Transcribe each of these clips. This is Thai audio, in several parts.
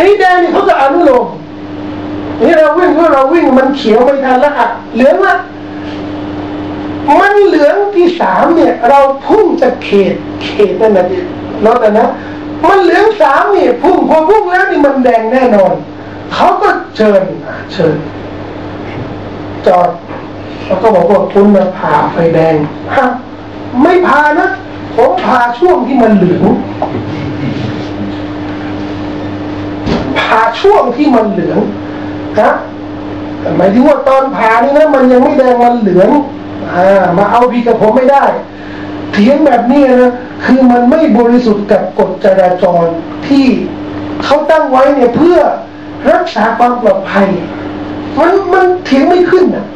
ไอ้แดงนี่เขาจะอนุโลมนี่เราวิ่งเราวิ่งมันเขียวไม่ทันแล้วอะเหลืองละมันเหลืองที่สามเนี่ย เราพุ่งจะเขตเขตนั่นนะรถนะมันเหลืองสามเนี่ยพุ่งพอพุ่งแล้วนี่มันแดงแน่นอนเขาก็เชิญเชิญ จอดแล้วก็บอกว่าคุณมาผ่าไฟแดงฮะไม่ผ่านะผมผ่าช่วงที่มันเหลืองผ่า ช่วงที่มันเหลืองฮะหมายถึงว่าตอนผ่านี่นะมันยังไม่แดงมันเหลืองอ่ามาเอาพีกับผมไม่ได้ เถียงแบบนี้นะคือมันไม่บริสุทธิ์กับกฎจราจรที่เขาตั้งไว้เนี่ยเพื่อรักษาความปลอดภัย มันมันเถียงไม่ขึ้นอะ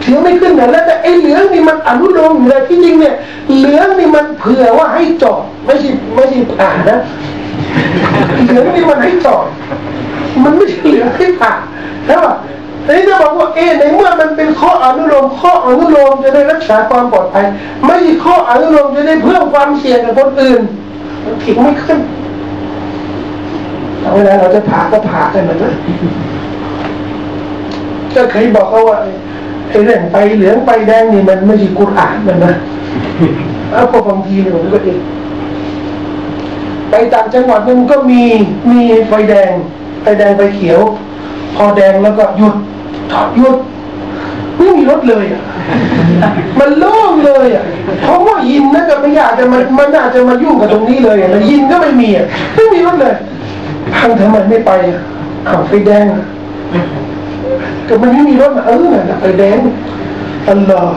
เถียงไม่ขึ้นนะแล้วแต่ไอ้เหลืองนี่มันอนุโลมอยู่เลยที่จริงเนี่ยเหลืองนี่มันเผื่อว่าให้จอดไม่ใช่ไม่ใช่ผ่านะ เหลืองนี่มันให้จอด มันไม่ใช่เหลืองให้ผ่าใช่ป่ะทีนี้จะบอกว่าเอในเมื่อมันเป็นข้ออนุโลมข้ออนุโลมจะได้รักษาความปลอดภัย ไม่ใช่ข้ออนุโลมจะได้เพิ่มความเสี่ยงกับคนอื่นมันถิงไม่ขึ้นเวลาเราจะผ่าก็ผ่ากันนะก็เคยบอกเขาว่าไอ้เรื่องไฟเหลืองไฟแดงนี่มันไม่ใช่กุรอานมันนะแล้วพอบางทีเนี่ยผมก็เอง ไปต่างจังหวัดนึงก็มีมีไฟแดง ไฟแดงไฟเขียว พอแดงแล้วก็หยุดจอดหยุดไม่มีรถเลยอะมันโล่งเลยอะเพราะว่ายินนะก็ไม่อยากจะมันมันน่าจะมายุ่งกับตรงนี้เลยแล้วยินก็ไม่มีอะไม่มีรถเลยพังทำไมไม่ไปอะอ้าวไฟแดงอะก็มันไม่มีรถเออน่ะไฟแดงอัลลอฮ์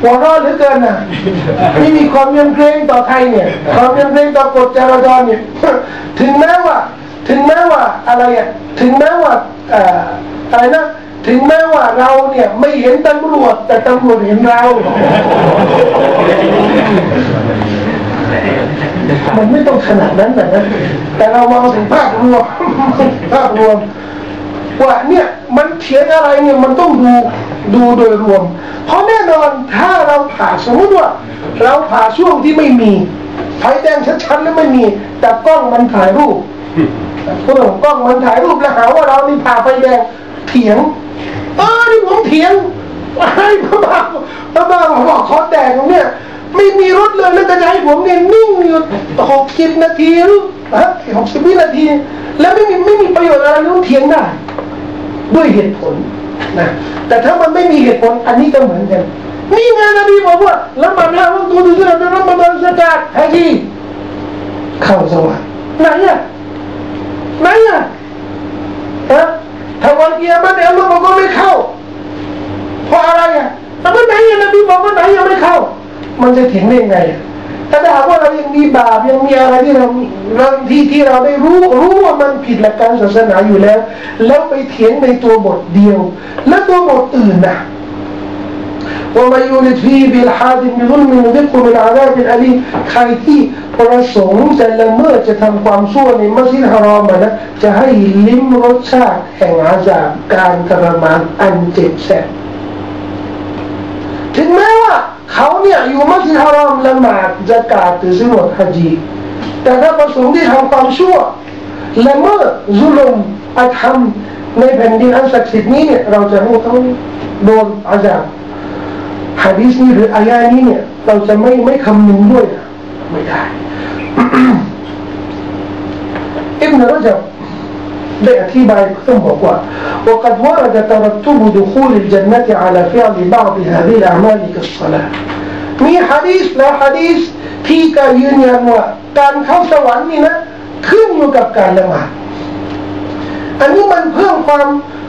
หัวร้อนเหลือเกินน่ะไม่มีความยำเกรงต่อใครเนี่ย ความยำเกรงต่อกฎจราจรเนี่ย ถึงแม้ว่า ถึงแม้ว่าอะไรอะ ถึงแม้ว่าอะไรนะ ถึงแม้ว่าเราเนี่ยไม่เห็นตำรวจแต่ตำรวจเห็นเรามันไม่ต้องขนาดนั้นแต่นะแต่เรามองถึงภาพรวมภาพรวมว่าเนี่ยมันเขียนอะไรเนี่ยมันต้องดู ดูโดยรวม เพราะแน่นอนถ้าเราผ่าสมมติว่า เราผ่าช่วงที่ไม่มีไฟแดงชัดๆแล้วไม่มี แต่กล้องมันถ่ายรูปพวกกล้องมันถ่ายรูปแล้วหาว่าเรานี่ผ่าไฟแดงเถียงเออนี่ผมเถียงไอ้พระบ้าพระบ้าบอกขอแดงตรงเนี้ยไม่มีรถเลยแล้วจะให้ผมเนี่ยนิ่งอยู่หกสิบนาทีหรือฮะหกสิบวินาที แล้วไม่มีไม่มีประโยชน์อะไรต้องเถียงได้ ด้วยเหตุผล นะแต่ถ้ามันไม่มีเหตุผลอันนี้ก็เหมือนกันนี่ไงนบีบอกว่าละหมาดห้าวัตัวที่เราจะรับมาบันสกัดฮะจีเข้าสวรรค์ไหนอะไหนอะฮะถ้าวันเกียร์มันเนี่ยเราบอกว่าไม่เข้าเพราะอะไรอะแต่ว่าไหนอะนบีบอกว่าไหนยังไม่เข้า มันจะถึงได้ไงอะ ถ้าหากว่าเรายังมีบาปยังมีอะไรที่เราเราที่ที่เราได้รู้รู้ว่ามันผิดหลักการศาสนาอยู่แล้ว แล้วไปเถียงในตัวบทเดียว และตัวบทอื่นนะว่ามายูริฟีบิลฮาดิมิรุลมินุดิกุมิลอาดาบิลอาลีใครที่ประสงค์จะละเมิดจะทำความชั่วในมัสยิดฮารอมนะจะให้ลิ้มรสชาติแห่งอาญาการทรมานอันเจ็บแสบถึงแม้ เขาเนี่ยอยู่มัสยิดฮารอมละหมาดจะกาดถือสินอดฮัจีแต่ถ้าประสงค์ที่ทำความชั่วละเมิดจุลมอาธรรมในแผ่นดินอันศักดิ์สิทธิ์นี้เนี่ยเราจะให้เขาโดนอาญาฮะดีษนี้หรืออายานี้เนี่ยเราจะไม่ไม่คำนึงด้วยนะไม่ได้อิบนรจับ ได้อธิบายต้องบอกว่า وقد ورد ترتب دخول الجنة على فعل بعض هذه الأعمال كالصلاة มีฮะดีษและฮะดีษที่ก็ยืนยันว่าการเข้าสวรรค์นี่นะขึ้นอยู่กับการละหมาดอันนี้มันเพิ่มความ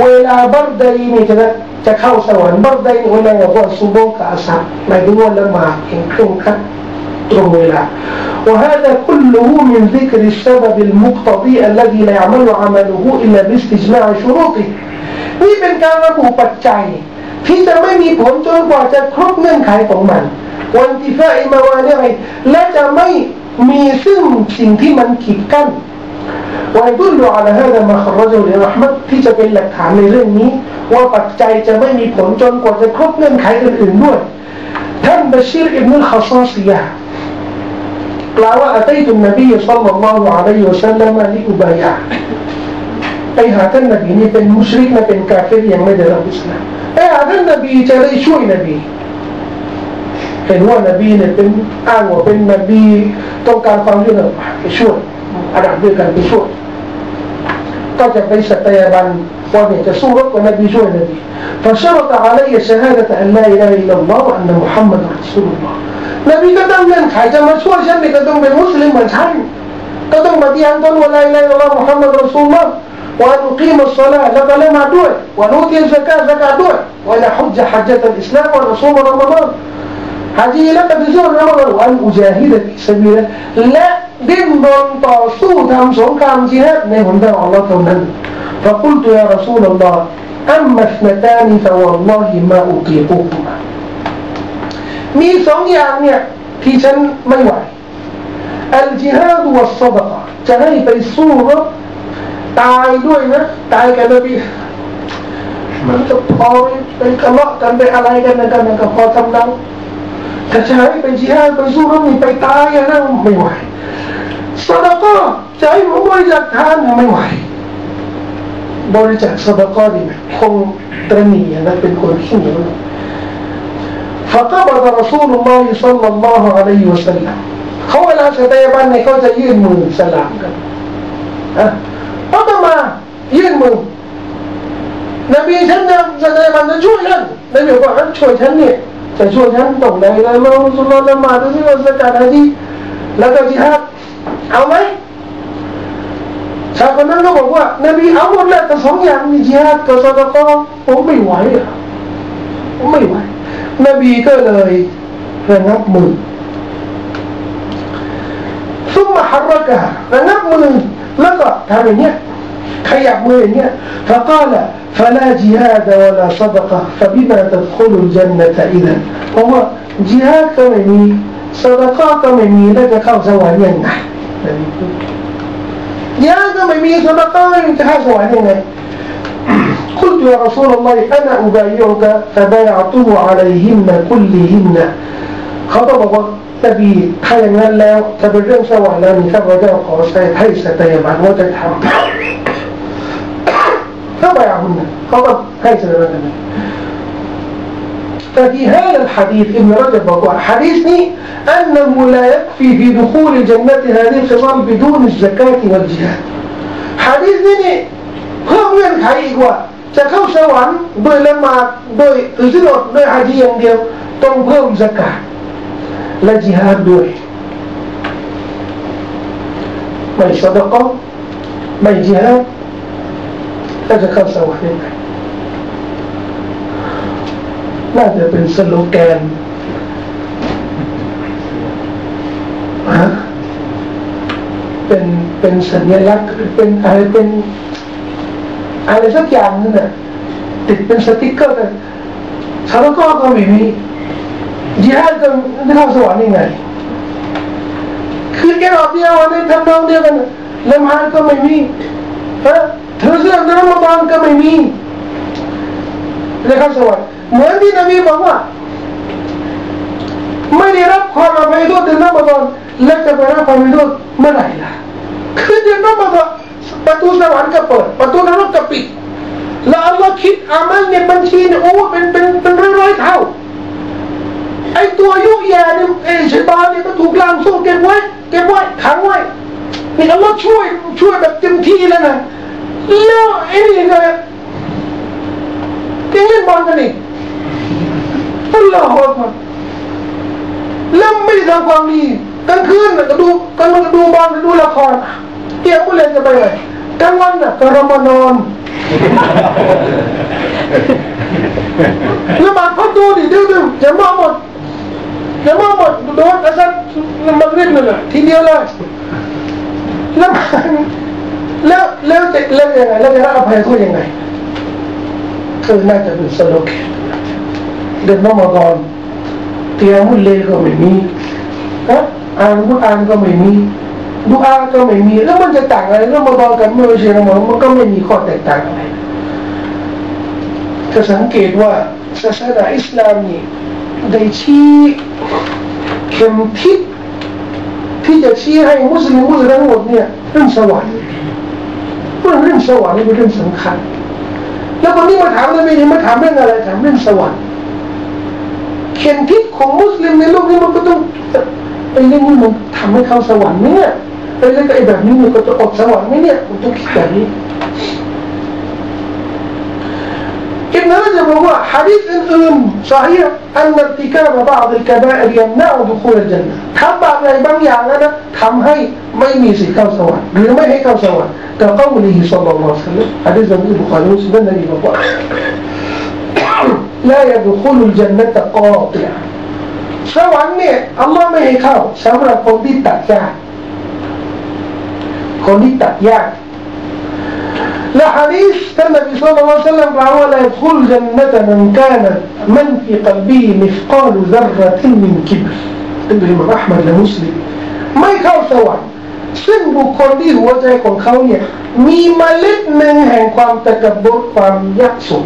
เวลาบัรดัยนจะจะเข้าสวรรค์บัรดัยนเวลาบอกว่าซุบโบกับอาสับหมายถึงว่าละหมาดเองครึ่งคัดตรงเวลา وهذا كله من ذكر السبب المقتضي الذي لا يعمل عمله إلا باستجماع شروطه นี่เป็นการระบุปัจจัย ที่จะไม่มีผลจนกว่าจะครบเงื่อนไขของมัน วันที่ฟ้าอิมาวาเนี่ยและจะไม่มีซึ่งสิ่งที่มันขีดกั้น ويدل على هذا ما خرجه الإمام أحمد ที่จะเป็นหลักฐานในเรื่องนี้ ว่าปัจจัยจะไม่มีผลจนกว่าจะครบเงื่อนไขอื่นๆด้วยท่านบาชีรอิบนุลขซาซียะกล่าวว่าอัตัยตุนนบีสัลลัลลอฮุอะลัยฮิวะสัลลัมลิอุบายะไปหาท่านนบีนี่เป็นมุชริกนะเป็นกาเฟรยังไม่ได้รับอิสลามไปหาท่านนบีจะได้ช่วยนบีเห็นว่านบีเนี่ยเป็นอ้างว่าเป็นนบีต้องการความช่วยเหลือไปช่วย อาดับด้วยกันไปช่วยก็จะไปสัตยาบันว่าเนี่ยจะสู้รบกับนบีช่วยนบี فشرط علي شهادة أن لا إله إلا الله وأن محمد رسول الله นบีก็ต้องเงื่อนไขจะมาช่วยฉันนี่ก็ต้องเป็นมุสลิมเหมือนฉันก็ต้องปฏิญาณตนว่าลาอิลาฮอิลลัลลอฮ์มุฮัมมัดรอซูลุลลอฮ์ وأن أقيم الصلاة لك لما دوي ونؤتي الزكاة زكاة دوي وأن أحج حجة الإسلام وأن أصوم رمضان هذه لك تزور رمضان وأن أجاهد في سبيله لا ดิ้นรนต่อสู้ทำสงครามจีฮัดในหนทางของเราเท่านั้นพระคุลตุยารัสูลลอฮ์อัมมัสนตานีฟะวัลลอฮิมาอุกีอุกมามีสองอย่างเนี่ยที่ฉันไม่ไหวอัลจิฮาดวัสซดะจะให้ไปสู้รบตายด้วยนะ ตายกันนบีมันจะพอไปทะเลาะกันไปอะไรกันนะกันนะก็พอทำแล้วแต่จะให้ไปจิฮาดไปสู้รบนี่ไปตายอะนะไม่ไหว สดะก็จะให้ผมบริจาคทานไม่ไหวบริจาคสดะก็ดีไหมคงตรณีนะเป็นคนขี้เหนียว فقبض رسول الله صلى الله عليه وسلم เขาเวลาแสดงบันเนี่ยเขาจะยื่นมือสลามกันอะเขาต้องมายื่นมือนบีฉันจะแสดงบันจะช่วยฉันนบีบอกว่าช่วยฉันเนี่ยจะช่วยฉันตรงไหนเลยมาสุลต่านมาดูที่ว่าสกัดฮะจีแล้วก็จิฮัด เอาไหมชายคนนั้นก็บอกว่านบีเอาหมดแล้วแต่สองอย่างมีจิฮัดกับซาดะก็ผมไม่ไหวอ่ะผมไม่ไหวนบีก็เลยระงับมือซุ่มมาหัรกะระงับมือแล้วก็ทำอย่างเนี้ยขยับมืออย่างเนี้ย فقال فلا جهاد ولا صدقة فبما تدخل الجنة إذا เพราะว่าจิฮาดก็ไม่มีสดกก็ไม่มีแล้วจะเข้าสวรรค์ยังไง นบีพูดจิฮาดก็ไม่มีสดกไม่มีจะเข้าสวรรค์ยังไง قلت يا رسول الله أنا أبايعك فبايعته عليهن كلهن เขาก็บอกว่านบีถ้าอย่างนั้นแล้วจะเป็นเรื่องสวรรค์แล้วนี่ข้าพเจ้าขอใส่ให้สเตยบันว่าจะทำถ้าไปเอาคุณเขาก็ให้สเตยบันกัน ففي هذا الحديث ابن رجب وقال حديثني أنه لا يكفي في دخول الجنة هذه الخصال بدون الزكاة والجهاد حديثني เพิ่มเงื่อนไขอีกว่า จะเข้าสวรรค์โดยละหมาดโดยถือศีลอดโดยอาจีอย่างเดียว ต้องเพิ่มสกาดและจิฮาดด้วยไม่สดก็ไม่จิฮาดก็จะเข้าสวรรค์ยังไง น่าจะเป็นสโลแกนฮะเป็นเป็นสัญลักษณ์เป็นอะไรเป็นอะไรสักอย่างนึงน่ะติดเป็นสติกเกอร์กันชาวก็ก็ไม่มีจิฮาดก็ไม่เข้าสวรรค์ยังไงคือแค่รอบเดียวในทำนองเดียวกันละหมาดก็ไม่มีฮะเธอเสื้อในรอมฎอนก็ไม่มีเลยเข้าสวรรค์ เหมือนที่นบีบอกว่า ไม่ได้รับความอภัยโทษในรอมฎอนแล้วจะไปรับความอภัยโทษเมื่อไหร่ล่ะคือเดือนรอมฎอนประตูสวรรค์ก็เปิด ประตูนรกก็ปิด แล้วอัลลอฮ์คิดอามัลในบัญชีเนี่ยโอ้เป็นเป็นเป็นร้อยร้อยเท่าไอตัวยุแยาเนี่ยไอชัยตอนเนี่ยก็ถูกล่างโซ่เก็บไว้เก็บไว้ขังไว้นี่อัลลอฮ์ช่วยช่วยแบบเต็มที่แล้วนะแล้วไอ้นี่ก็ยังเล่นบอลกันอีก อัลลอฮฺแล้วไม่ได้ทำความดีกลางคืนก็ดูกลางวันก็ดูบอลดูละครเกี่ยวกับเล่นจะไปไหนกลางวันน่ะก็รมานอนละหมาดพักดูดิดื้อๆจะมาหมดแล้วมาหมดโดนอาซัดมันเรียบเลยทีเดียวเลยแล้วแล้วแล้วจะแล้วยังไงแล้วจะรับอภัยเขายังไงคือน่าจะเป็นสโลแกน เดินมก่อนเตียมุลเลก็ไม่มีนะอ่านกุรอานก็ไม่มีดูอาก็ไม่มีแล้วมันจะต่างอะไรแล้วมาบอกกันเมื่อเช้ามันก็ไม่มีข้อแตกต่างอะไรจะสังเกตว่าศาสนาอิสลามนี่ได้ชี้เข็มทิศที่จะชี้ให้มุสลิมมุสลิมทั้งหมดเนี่ยเรื่องสวรรค์เรื่องเรื่องสวรรค์นี่เป็นเรื่องสำคัญ แล้วคนที่มาถามเลยไม่ได้มาถามเรื่องอะไรถามเรื่องสวรรค์ เข็มทิศของมุสลิมในโลกนี้มันก็ต้องไอ้เรื่องนี้มันทำให้เขาสวรรค์ไหมเนี่ยไอ้เรื่องไอ้แบบนี้มันก็จะอดสวรรค์ไหมเนี่ยมันต้องคิดแบบนี้ ابن رجب هو حديثอื่นๆ صحيح أن ارتكاب بعض الكبائر يمنع دخول الجنة ทำบาปอะไรบางอย่างนะนะทำให้ไม่มีสิทธิ์เข้าสวรรค์หรือไม่ให้เข้าสวรรค์แต่ก็มุลีฮิสัลลัลลอฮุอะลัยฮิวะซัลลัมฮะดีษของบุคคลมุสลิมนบีบอกว่า لا يدخل الجنة قاطع สวรรค์เนี่ยอัลลอฮ์ไม่ให้เข้าสำหรับคนที่ตัดญาติคนที่ตัดญาติ لحديث النبي صلى الله عليه وسلم قال ولا يدخل الجنة من كان من في قلبه مثقال ذرة من كبر เป็นอิหม่ามอัลมัดและมุสลิมไม่เข้าสวรรค์ซึ่งบุคคลที่หัวใจของเขาเนี่ยมีเมล็ดหนึ่งแห่งความตะกบรความยักษ์สุด